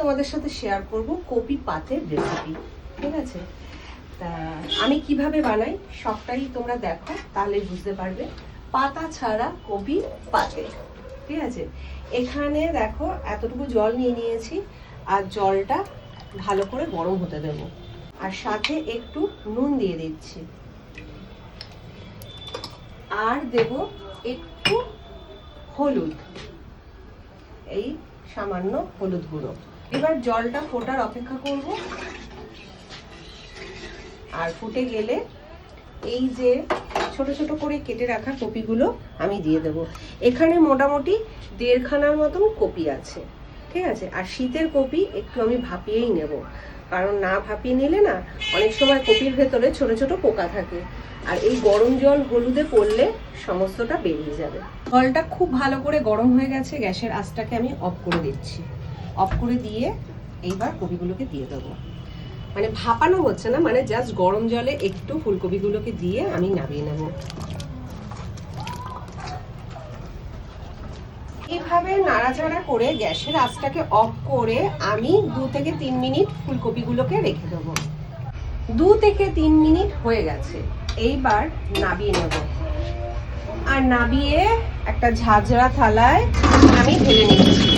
তোমাদের সাথে শেয়ার করব কপি পাতের রেসিপি ঠিক আছে? তা, আমি কীভাবে বানাই সবটাই তোমরা দেখো, তাহলে বুঝতে পারবে। পাতা ছাড়া কপি পাতে, ঠিক আছে? এখানে দেখো, এতটুকু জল নিয়ে নিয়েছি, আর জলটা ভালো করে গরম হতে দেবো। আর সাথে একটু নুন দিয়ে দিচ্ছি। আর দেব একটু হলুদ, এই সামান্য হলুদ গুঁড়ো। এবার জলটা ফোটার অপেক্ষা করব। আর ফুটে গেলে এই যে ছোট ছোট করে কেটে রাখা কপিগুলো আমি দিয়ে দেব। এখানে মোটামুটি দেড়খানার মতন কপি আছে, ঠিক আছে? আর শীতের কপি একটু আমি ভাপিয়েই নেব। কারণ না ভাপিয়ে নিলে না অনেক সময় কপির ভেতরে ছোট ছোট পোকা থাকে। আর এই গরম জল হলুদে পড়লে সমস্তটা বেরিয়ে যাবে। জলটা খুব ভালো করে গরম হয়ে গেছে, গ্যাসের আঁচটাকে আমি অফ করে দিচ্ছি। অফ করে দিয়ে এইবার কপিগুলোকে দিয়ে দেবো। মানে ভাপানো হচ্ছে না মানে জাস্ট গরম জলে একটু ফুলকপিগুলোকে দিয়ে আমি নামিয়ে নেব। এইভাবে নাড়াচাড়া করে গ্যাসের আঁচটাকে অফ করে আমি দু থেকে তিন মিনিট ফুলকপিগুলোকে রেখে দেবো। দু থেকে তিন মিনিট হয়ে গেছে, এইবার নাবিয়ে নেব। আর নাবিয়ে একটা ঝাঁঝরা থালায় আমি ঢেলে নিচ্ছি।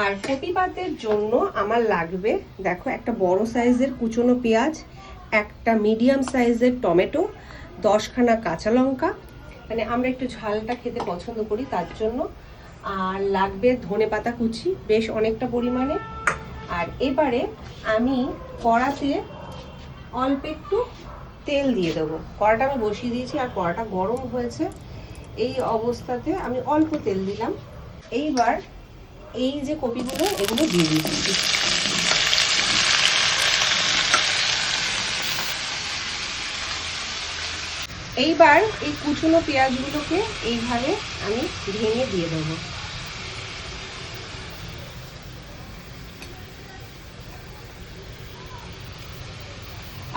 আর কপি পাতের জন্য আমার লাগবে, দেখো একটা বড় সাইজের কুচনো পেঁয়াজ, একটা মিডিয়াম সাইজের টমেটো, দশখানা কাঁচা লঙ্কা। মানে আমরা একটু ঝালটা খেতে পছন্দ করি তার জন্য। আর লাগবে ধনে পাতা কুচি, বেশ অনেকটা পরিমাণে। আর এবারে আমি কড়াতে অল্প একটু তেল দিয়ে দেবো। কড়াটা আমি বসিয়ে দিয়েছি আর কড়াটা গরম হয়েছে। এই অবস্থাতে আমি অল্প তেল দিলাম। এইবার এই যে কপিগুলো, এগুলো দিয়ে দিয়ে দিচ্ছি। এইবার এই কুচনো পেঁয়াজগুলোকে এইভাবে আমি ভেঙে দিয়ে দেবো।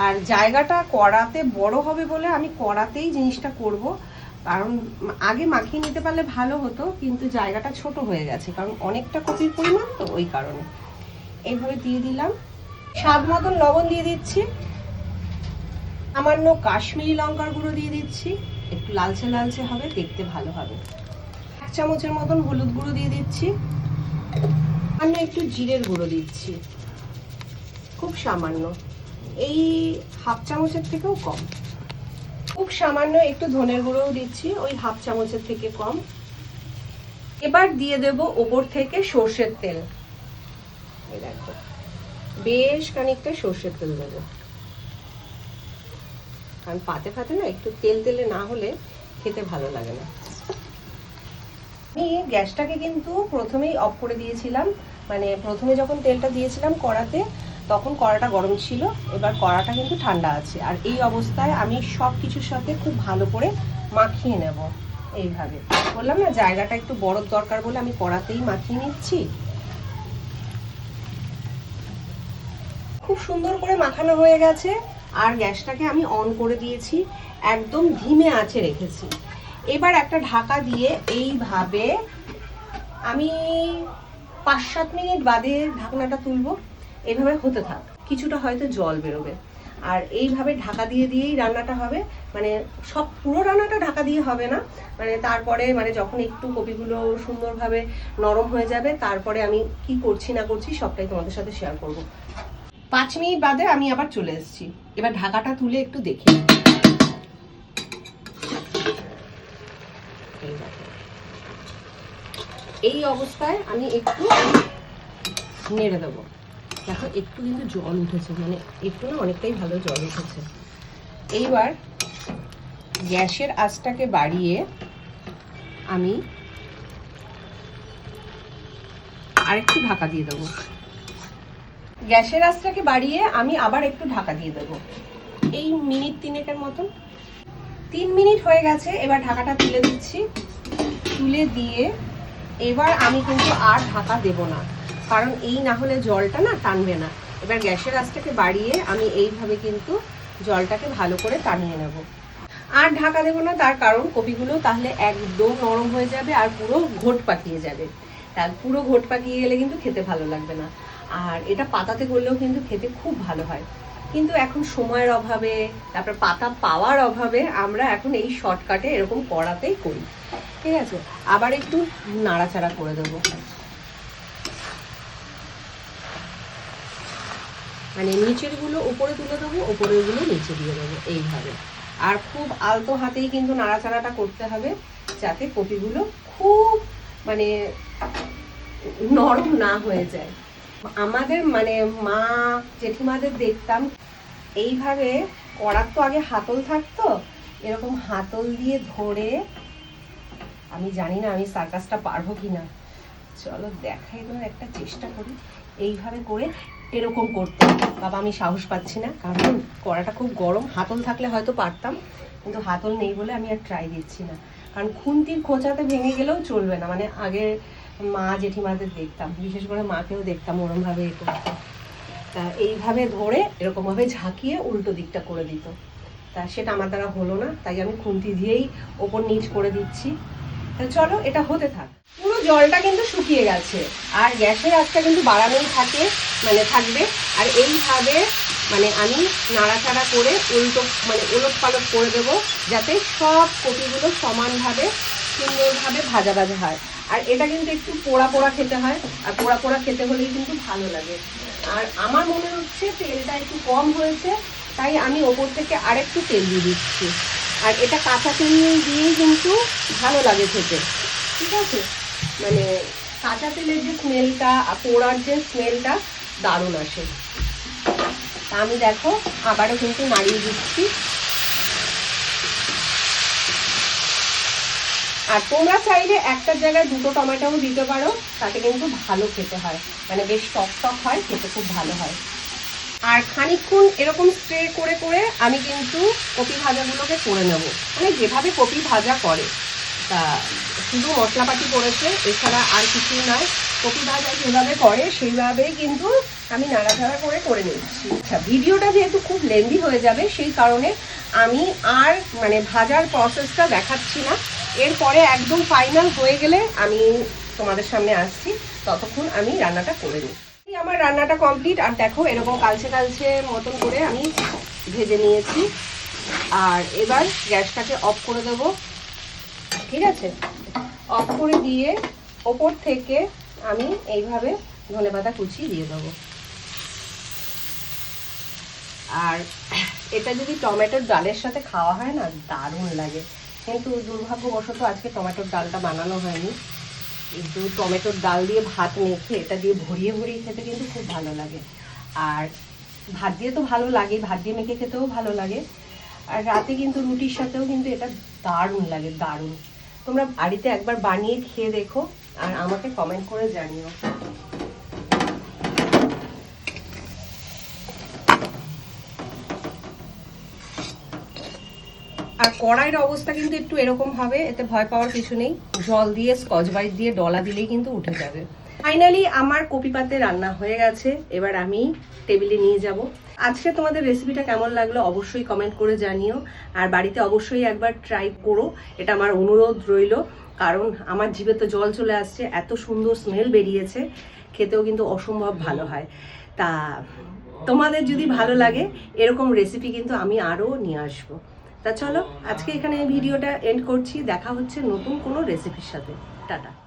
আর জায়গাটা কড়াতে বড় হবে বলে আমি কড়াতেই জিনিসটা করব। কারণ আগে মাখিয়ে নিতে পারলে ভালো হতো, কিন্তু জায়গাটা ছোট হয়ে গেছে, কারণ অনেকটা কপির পরিমাণ তো ওই কারণে। এইভাবে দিয়ে দিলাম। স্বাদ মতন লবণ দিয়ে দিচ্ছি। সামান্য কাশ্মীরি লঙ্কার গুঁড়ো দিয়ে দিচ্ছি। একটু লালচে লালচে হবে, দেখতে ভালো হবে। এক চামচের মতন হলুদ গুঁড়ো দিয়ে দিচ্ছি। সামান্য একটু জিরের গুঁড়ো দিচ্ছি। খুব সামান্য। এই হাফ চামচের থেকেও কম। খুব সামান্য একটু ধনের গুঁড়োও দিচ্ছি, ওই হাফ চামচের থেকে কম। এবার দিয়ে দেব ওপর থেকে সর্ষের তেল। বেশ খানিকটা সর্ষের তেল দেবো। কারণ পাতে ফাতে না একটু তেল তেলে না হলে খেতে ভালো লাগে না। আমি গ্যাসটাকে কিন্তু প্রথমেই অফ করে দিয়েছিলাম। মানে প্রথমে যখন তেলটা দিয়েছিলাম কড়াতে তখন কড়াটা গরম ছিল, এবার কড়াটা কিন্তু ঠান্ডা আছে। আর এই অবস্থায় আমি সব কিছুর সাথে খুব ভালো করে মাখিয়ে নেব এইভাবে। বললাম না, জায়গাটা একটু বড় দরকার বলে আমি কড়াতেই মাখিয়ে নিচ্ছি। খুব সুন্দর করে মাখানো হয়ে গেছে, আর গ্যাসটাকে আমি অন করে দিয়েছি, একদম ধিমে আঁচে রেখেছি। এবার একটা ঢাকা দিয়ে এইভাবে আমি পাঁচ সাত মিনিট বাদে ঢাকনাটা তুলবো। এইভাবে হতে থাক। কিছুটা হয়তো জল বেরোবে। আর এইভাবে ঢাকা দিয়ে দিয়েই রান্নাটা হবে। মানে সব পুরো রান্নাটা ঢাকা দিয়ে হবে না। মানে তারপরে মানে যখন একটু কপিগুলো সুন্দরভাবে নরম হয়ে যাবে, তারপরে আমি কি করছি না করছি সবটাই তোমাদের সাথে শেয়ার করব। পাঁচ মিনিট বাদে আমি আবার চলে এসেছি। এবার ঢাকাটা তুলে একটু দেখি। এই অবস্থায় আমি একটু নেড়ে দেবো। দেখো, একটু কিন্তু জল উঠেছে মানে একটু না অনেকটাই ভালো জল উঠেছে। এইবার গ্যাসের আঁচটাকে বাড়িয়ে আমি আরেকটু ঢাকা দিয়ে দেবো। গ্যাসের আঁচটাকে বাড়িয়ে আমি আবার একটু ঢাকা দিয়ে দেবো। এই মিনিট তিনেকের মতন। তিন মিনিট হয়ে গেছে, এবার ঢাকাটা তুলে দিচ্ছি। তুলে দিয়ে এবার আমি কিন্তু আর ঢাকা দেব না। কারণ এই না হলে জলটা না টানবে না। এবার গ্যাসের আঁচটাকে বাড়িয়ে আমি এইভাবে কিন্তু জলটাকে ভালো করে টানিয়ে নেব। আর ঢাকা দেবো না তার কারণ কপিগুলো তাহলে একদম নরম হয়ে যাবে আর পুরো ঘোট পাকিয়ে যাবে। তার পুরো ঘোট পাকিয়ে গেলে কিন্তু খেতে ভালো লাগবে না। আর এটা পাতাতে করলেও কিন্তু খেতে খুব ভালো হয়। কিন্তু এখন সময়ের অভাবে, তারপর পাতা পাওয়ার অভাবে আমরা এখন এই শর্টকাটে এরকম কড়াতেই করি। ঠিক আছে? আবার একটু নাড়াচাড়া করে দেবো। মানে নিচেরগুলো উপরে তুলে দেবো উপরেরগুলো নিচে দিয়ে দেবো এইভাবে। আর খুব আলতো হাতেই কিন্তু নাড়াচাড়াটা করতে হবে, যাতে কপিগুলো খুব মানে নরম না হয়ে যায়। আমাদের মানে মা জেঠিমাদের দেখতাম, এইভাবে করার তো আগে হাতল থাকতো, এরকম হাতল দিয়ে ধরে, আমি জানি না আমি সার্কাসটা পারব কি না চলো দেখাই একটা চেষ্টা করি, এইভাবে করে এরকম করতে। বাবা, আমি সাহস পাচ্ছি না, কারণ কড়াটা খুব গরম, হাতল থাকলে হয়তো পারতাম, কিন্তু হাতল নেই বলে আমি আর ট্রাই দিচ্ছি না। কারণ খুন্তির খোঁচাতে ভেঙে গেলেও চলবে না। মানে আগে মা জেঠিমাদের দেখতাম, বিশেষ করে মাকেও দেখতাম ওরমভাবে এ করতে। তা এইভাবে ধরে এরকমভাবে ঝাঁকিয়ে উল্টো দিকটা করে দিত। তা সেটা আমার দ্বারা হলো না, তাই আমি খুন্তি দিয়েই ওপর নিচ করে দিচ্ছি। তা চলো, এটা হতে থাক। পুরো জলটা কিন্তু শুকিয়ে গেছে, আর গ্যাসের আঁচটা কিন্তু বাড়ানোই থাকে। মানে থাকবে। আর এইভাবে মানে আমি নাড়াচাড়া করে উল্টো মানে ওলট পালট করে দেবো যাতে সব কপিগুলো সমানভাবে, সুন্দরভাবে ভাজা ভাজা হয়। আর এটা কিন্তু একটু পোড়া পোড়া খেতে হয়, আর পোড়া পোড়া খেতে হলেই কিন্তু ভালো লাগে। আর আমার মনে হচ্ছে তেলটা একটু কম হয়েছে, তাই আমি ওপর থেকে আরেকটু তেল দিয়ে দিচ্ছি। আর এটা কাঁচা তেল দিয়েই কিন্তু ভালো লাগে খেতে। ঠিক আছে? মানে কাঁচা তেলের যে স্মেলটা পোড়ার যে স্মেলটা দারুণ আসে। তা আমি দেখো, আবারও কিন্তু নাড়িয়ে দিচ্ছি। আর তোমরা চাইলে একটা জায়গায় দুটো টমেটোও দিতে পারো, তাতে কিন্তু ভালো খেতে হয়। মানে বেশ টক টক হয়, খেতে খুব ভালো হয়। আর খানিকক্ষণ এরকম স্প্রে করে করে আমি কিন্তু কপি ভাজাগুলোকে করে নেব। মানে যেভাবে কপি ভাজা করে। তা শুধু মশলাপাতি করেছে, এছাড়া আর কিছুই নয়। কপি ভাজা যেভাবে করে, সেইভাবেই কিন্তু আমি নাড়াচাড়া করে করে নিচ্ছি। আচ্ছা ভিডিওটা যেহেতু খুব লেন্দি হয়ে যাবে, সেই কারণে আমি আর মানে ভাজার প্রসেসটা দেখাচ্ছি না। এরপরে একদম ফাইনাল হয়ে গেলে আমি তোমাদের সামনে আসছি। ততক্ষণ আমি রান্নাটা করে নিই। আমার রান্নাটা কমপ্লিট আর দেখো, এরকম কালচে কালচে মতন করে আমি ভেজে নিয়েছি। আর এবার গ্যাসটাকে অফ করে দেব। ঠিক আছে? অফ করে দিয়ে ওপর থেকে আমি এইভাবে ধনে পাতা কুচি দিয়ে দেবো। আর এটা যদি টমেটোর ডালের সাথে খাওয়া হয় না, দারুণ লাগে। কিন্তু দুর্ভাগ্যবশত আজকে টমেটোর ডালটা বানানো হয়নি। কিন্তু টমেটোর ডাল দিয়ে ভাত মেখে, এটা দিয়ে ভরিয়ে ভরিয়ে খেতে কিন্তু খুব ভালো লাগে। আর ভাত দিয়ে তো ভালো লাগে, ভাত দিয়ে মেখে খেতেও ভালো লাগে। আর রাতে কিন্তু রুটির সাথেও কিন্তু এটা দারুণ লাগে, দারুণ। তোমরা বাড়িতে একবার বানিয়ে খেয়ে দেখো। আর আমাকে কমেন্ট করে জানিও। আর কড়াইয়ের অবস্থা কিন্তু একটু এরকম হবে, এতে ভয় পাওয়ার কিছু নেই। জল দিয়ে স্কচ বাইট দিয়ে, ডলা দিলেই কিন্তু উঠে যাবে। ফাইনালি আমার কপি পাতে রান্না হয়ে গেছে। এবার আমি টেবিলে নিয়ে যাব। আজকে তোমাদের রেসিপিটা কেমন লাগল অবশ্যই কমেন্ট করে জানিও। আর বাড়িতে অবশ্যই একবার ট্রাই করো। এটা আমার অনুরোধ রইল। কারণ আমার জিভে তো জল চলে আসছে, এত সুন্দর স্মেল বেরিয়েছে, খেতেও কিন্তু অসম্ভব ভালো হয়। তা তোমাদের যদি ভালো লাগে, এরকম রেসিপি কিন্তু আমি আরও নিয়ে আসব। তা চলো, আজকে এখানে ভিডিওটা এন্ড করছি, দেখা হচ্ছে নতুন কোনো রেসিপির সাথে। টাটা।